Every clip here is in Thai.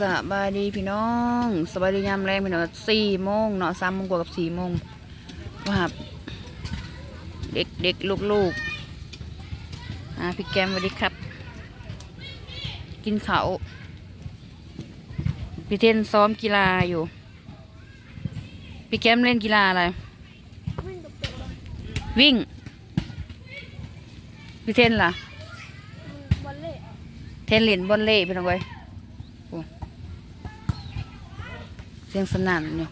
สบายดีพี่น้องสบายดียามแรงพี่น้องสี่โมงเนาะสามโมงกว่ากับสี่โมงว่าครับเด็กเด็กลูกลูกๆอ่าพี่แกมสวัสดีครับ กินเขาวพี่เทนซ้อมกีฬาอยู่ พี่แกมเล่นกีฬาอะไร วิ่ง พี่เทนล่ะบอลเล่เทนเล่นบอลเล่พี่น้องเว้ยโอ้ เสียงสนั่นเนี่ย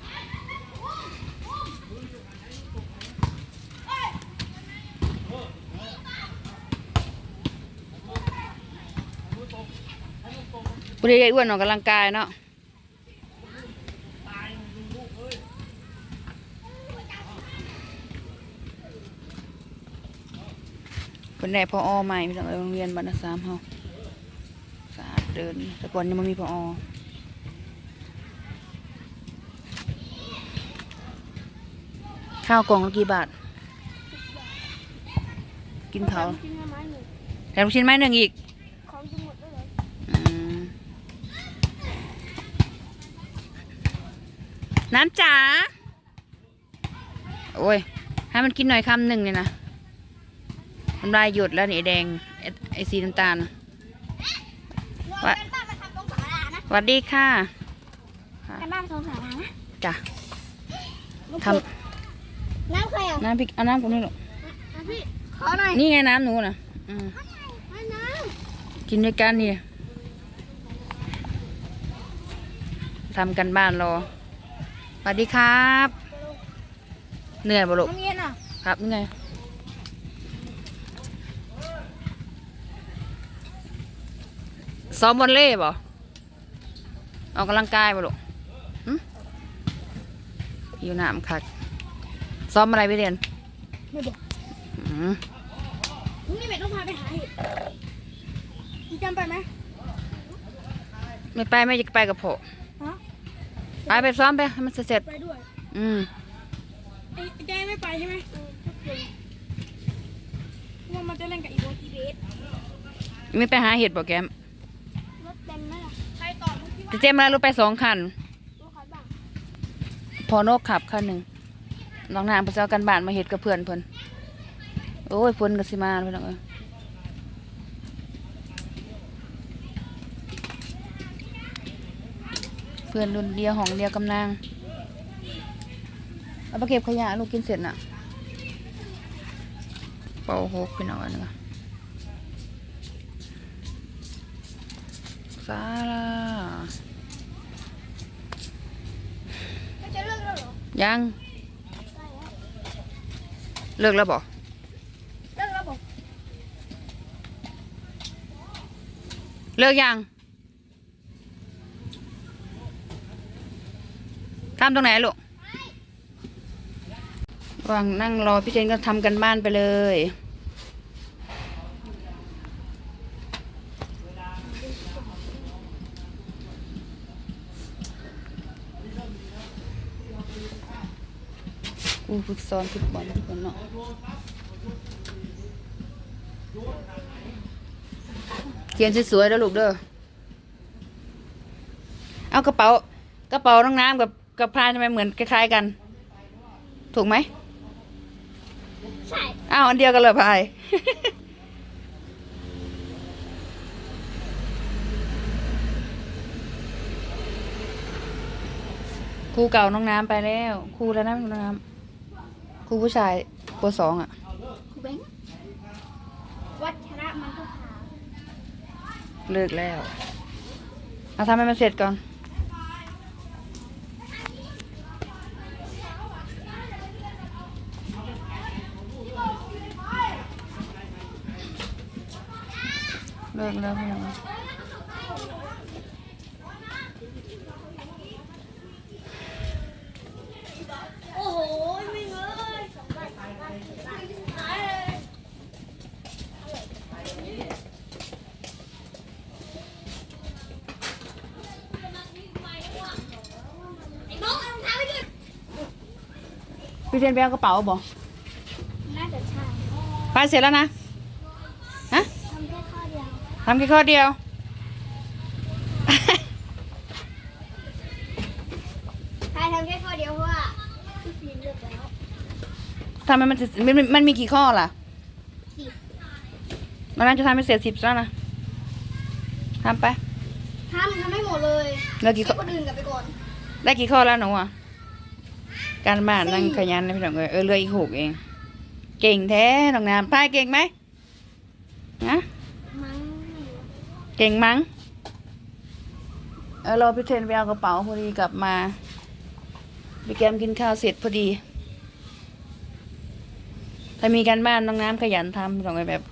บุรีไอ้อ้วนออกกำลังกายเนาะคนแรกพออใหม่พี่น้องโรงเรียนบรรณสามเฮาสะอาดเดินแต่ก่อนยังไม่มีพออ ข้าวกล่องละกี่บาท กินเขาวกินไม้หนึ่งแถมลูกชิ้นไม้หนึ่งอีกของจะหมดได้เลยอืมน้ำจ๋า โอ้ย ให้มันกินหน่อยคำหนึ่งเนี่ยนะน้ำลายหยดแล้วนี่ไอ้แดงไอ้ไอ้สีน้ำตาลว่ากันบ้านมาทำตรงสารานะสวัสดีค่ะกันบ้านตรงสารานะจ้ะ ท น้ำใครอะำน้ำพริกเอาน้ำผมนี่หรอกน้ำพี่ขอหน่อยนี่ไงน้ำหนูนะอืมให้น้กินด้วยกันนี่ทำกันบ้านรอสวัสดีครับ เหนื่อยบ่ำลูกน้ำเย็นอะครับนี่ไงซ้อมบอลเล่บ่ออกกำลังกายบ่ลูกหึอยู่น้ำคัก ซ้อมอะไรไปเรียนไม่บอกอืมนี่เบ็ดต้องพาไปหาเห็ดพี่จำไปไหมไม่ไปไม่จะไปกับพ่อฮะไปไปซ้อมไปให้มันเสร็จไปด้วยๆอืมไอ้แกไม่ไปใช่ไหมว่ามันจะเล่นกับอีโบทีเบสไม่ไปหาเห็ดบ่แกมรถเต็มไหมล่ะใครต่อมึงคิดว่าจะเจมแล้วรถไปสองคันรถใครบ้างพอนกขับคันหนึ่ง น้องนางไปเจ้ากันบ้านมาเห็ดกับเพื่อนเพิ่นโอ้ยฝนก็สิมาเพื่อนเอ้ยเพื่อนรุ่นเดียวห้องเดียวกำนางเอาไปเก็บขยะลูกกินเสร็จน่ะเป่าหกพี่น้องอันนี้สาลาไม่จะเลิกแล้วเหรอยังได้แล้ว เลิกแล้วบอกเลิกแล้วบอกเลิกยังทำตรงไหนลูกระหว่างนั่งรอพี่เจนก็ทำกันบ้านไปเลย กูฝึกซ้อมฟุตบอลกคนเนาะเขียนสวยๆแล้วลูกเด้อ เอากระเป๋ากระเป๋าน้องน้ำกับกับพานทำไมเหมือนคล้ายๆกัน ถูกไหมใช่อ้าวอันเดียวกันเลยพายครูเก่าน้องน้ำไปแล้วครูแล้วนะน้องน้ำ ครูผู้ชายปสองอะครูแบงค์วัชระมันก็ขาวเลิกแล้วเอาทำให้มันเสร็จก่อน เลิกแล้วพี่น้อง พี่เทนไปเอากระเป๋าบอกน่าจะใช่ไปเสร็จแล้วนะฮะทำแค่ข้อเดียวทำแค่ข้อเดียว ใครทำแค่ข้อเดียวเพราะว่าพี่ฟินเลือกแล้วทำไมมันมันมันมีกี่ข้อล่ะสิบมันน่าจะทำไปเสร็จสิบแล้วนะทำไปทำทำไม่หมดเลยแล้วกี่ข้อไได้กี่ข้อแล้วหนูอะ การบ้านนั่งขยันนะพี่น้องเอ้ยเออเหลืออีกหกเอง เก่งแท้น้องน้ำพายเก่งไหมนะเก่งมั้งเออรอพี่เทนไปเอากระเป๋าพอดีกลับมาพี่แกมกินข้าวเสร็จพอดีถ้ามีการบ้านน้องน้ำขยันทำพี่น้องเอ้ยแบบ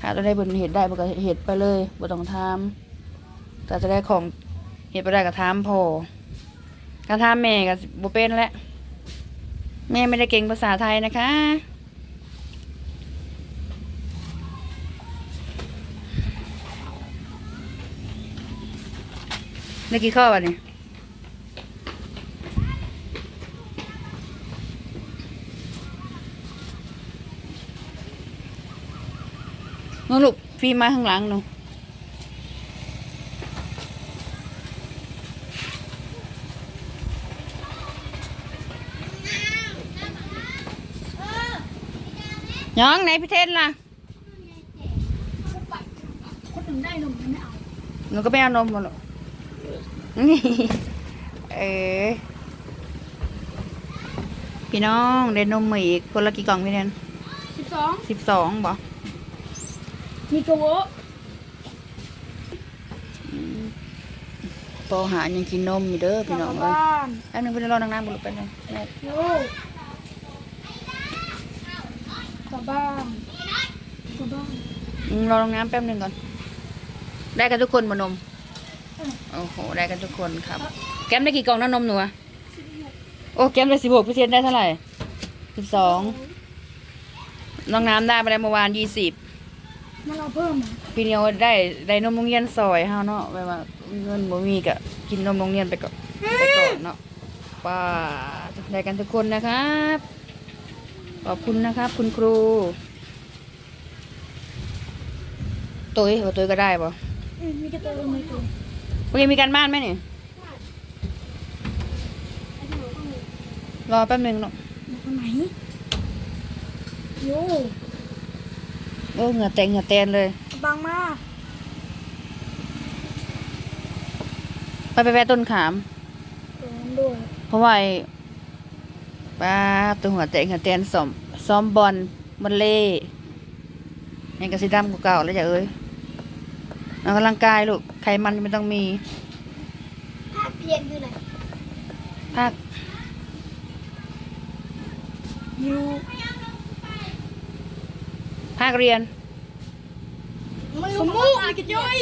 ถ้าจะได้บนเหตุได้บนก็เหตุไปเลยบ่ต้องทำแต่จะได้ของเหตุไปได้ก็ทำพอก็ทำแม่ก็บ่เป็นแหละ แม่ไม่ได้เก่งภาษาไทยนะคะ ได้กี่ข้อวะเนี่น้องลูกฟีมาข้างหลังหนู น้องไหนพี่เทนล่ะคนอื่นได้นมไม่เอาหนูก็ไม่เอานมมาหรอกนี่เออพี่น้องได้นมมาอีกคนละกี่กล่องพี่เทนสิบสองสิบสองบ่มีกระโวะโตหายังกินนมอยู่เด้อพี่น้องเอ้ยบ้านแป๊บนึงพี่รอน้ำน้ำบุรุษไปบนึงแม่โย่ กลับบ้านกลับบ้านอืมรอน้ำน้ำแป๊บนึงก่อน ได้กันทุกคนบ่นม โอ้โห ได้กันทุกคนครับ แก้มได้กี่กล่องน้ำนมหนูอะโอ้ แก้มได้สิบหกพี่เทนได้เท่าไหร่สิบสองน้องน้ำได้ไปแล้วเมื่อวานยี่สิบมันเอาเพิ่มเหรอพี่เนียวได้ได้นมโรงเรียนซอยเฮาเนาะแบบว่าเงินบ่มีก็กินนมโรงเรียนไปก่อนไปก่อนเนาะป้าได้กันทุกคนนะครับ ขอบคุณนะครับ คุณครูตุ้ยว่าตุ้ยก็ได้ป่ะอืมมีกระตัวมีตัวเมื่อกี้มีการบ้านไหมเนี่ยรอแป๊บนึงเนาะมาคนไหนโย่โอ้เหงื่อแตงเหงื่อแตนเลยบางมากไปไปแวะต้นขามโดนด้วยเพราะว่าไอ้ ป้าตัวหัวแตกหัวแตนซ้อมซ้อมบอลบอลเล่ยังกระสีดำกูเก่าแล้วจ้ะเอ้ยออกกำลังกายลูกไขมันไม่ต้องมีภาคเพียนคืออะไรภาคยูภาคเรียนสมุมีกระย่อย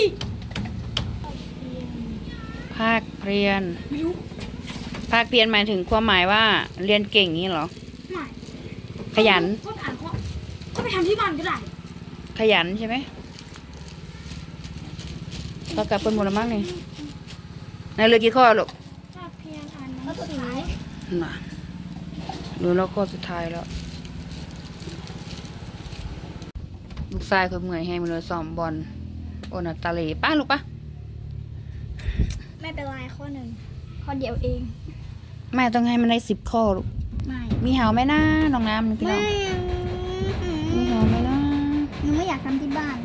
ภาคเรียนไม่รู้ ภาคเรียนหมายถึงความหมายว่าเรียนเก่งนี้เหรอ ไม่ขยัน ก็อ่านเขาก็ไปทำที่บ้านก็ได้ขยันใช่ไหมเรากลับเป็นหมดแล้วมั้งนี่ในเรือกี่ข้อลูกภาคเพียนอ่านหนังสือน่ะดูแล้วข้อสุดท้ายแล้ว ลูกชายเขาเหมื่อยแห้งมาเลยซ้อมบอลโอนาตาเลป้าลูกปะไม่เป็นไรข้อหนึ่งข้อเดียวเอง แม่ต้องให้มันได้สิบข้อลูกไม่มีเหาไหมนะน้องน้ำพี่น้อง มีเหาไหมนะหนูไม่อยากทำที่บ้าน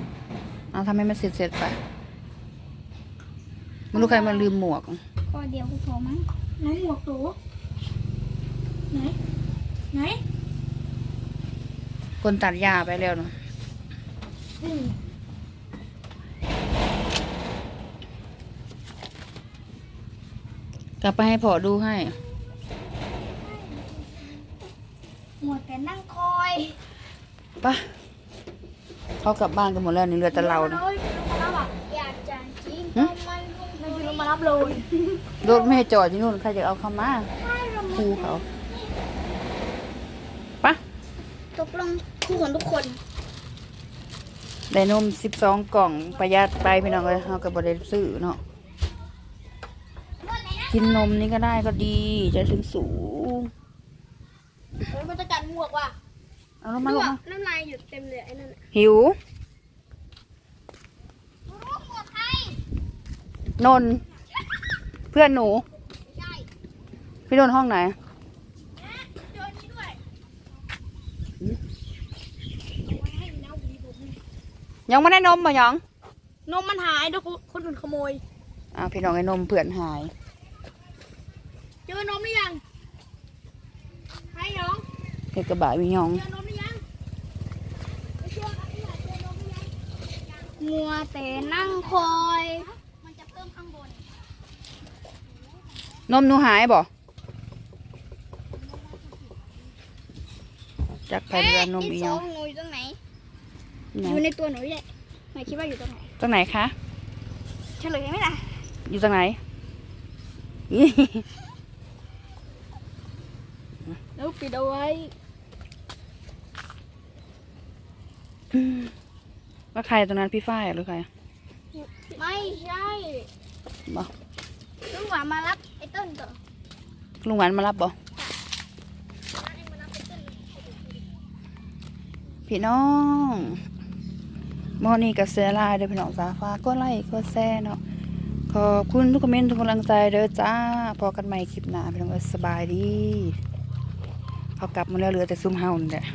เอาทำให้มันเสร็จเสร็จๆไปไมันรู้ใครมาลืมหมวกข้อเดียวก็พอมั้งไหนหมวกหนูไหนไหนคนตัดหญ้าไปแล้วเนาะอืมกลับไปให้พ่อดูให้ หมวกแต่นั่งคอยปะเขากลับบ้านกันหมดแล้วนี่เหลือแต่เราลนะงมารับอะอยากจะกินหึมันมันคือลงมารับเลยรถไม่ให้จอดที่นู่นใครจะเอาเข้ามาครูเขาปะตกลงคู่ของทุกคนได้นมสิบสองกล่องประหยัดไปพี่น้องเลยเขากับบริซื้อเนาะกินนมนี่ก็ได้ก็ดีใจะถึงสูงเฮ้ยมันจะ กันหมวกว่ะเอาลงมาลงมาน้ำลายหยดเต็มเลยไอ้นั่นหิว นน เพื่อนหนู พี่นนห้องไหนยังไม่ได้นมบ่ยังนมมันหายด้วยคนอื่นขโมย อ่าพี่น้องไอ้นมเพื่อนหาย เจอนมหรือยัง เฮ็ดกระบะมีหยองเจอนมหรือยังไปเชื่อครับพี่อยากเจอนมหรือยังมัวแต่นั่งคอยมันจะเพิ่มข้างบนนมหนูหายบ่จักไปเรือนมอีหยังหนูอยู่ตรงไหนไหนอยู่ในตัวหนูใหญ่ไหนคิดว่าอยู่ตรงไหน ตรงไหนคะเฉลยไหมล่ะ อยู่ตรงไหนนี่แล้วปิดเอาไว้ ว่าใครตรงนั้นพี่ฝ้ายหรือใครไม่ใช่บ่ลุงหวานมารับไอ้ต้นก่อนลุงหวานมารับบ่พี่น้องมอนี่กับเซลาเด้อพี่น้องสาฟ้าก็ไล่ก็แซ่เนาะขอบคุณทุกคอมเมนต์ทุกกำลังใจเด้อจ้า พอกันใหม่คลิปหน้าพี่น้องเอ้ยสบายดีเขากลับมาแล้วเหลือแต่ซุ่มเฮานี่แหละ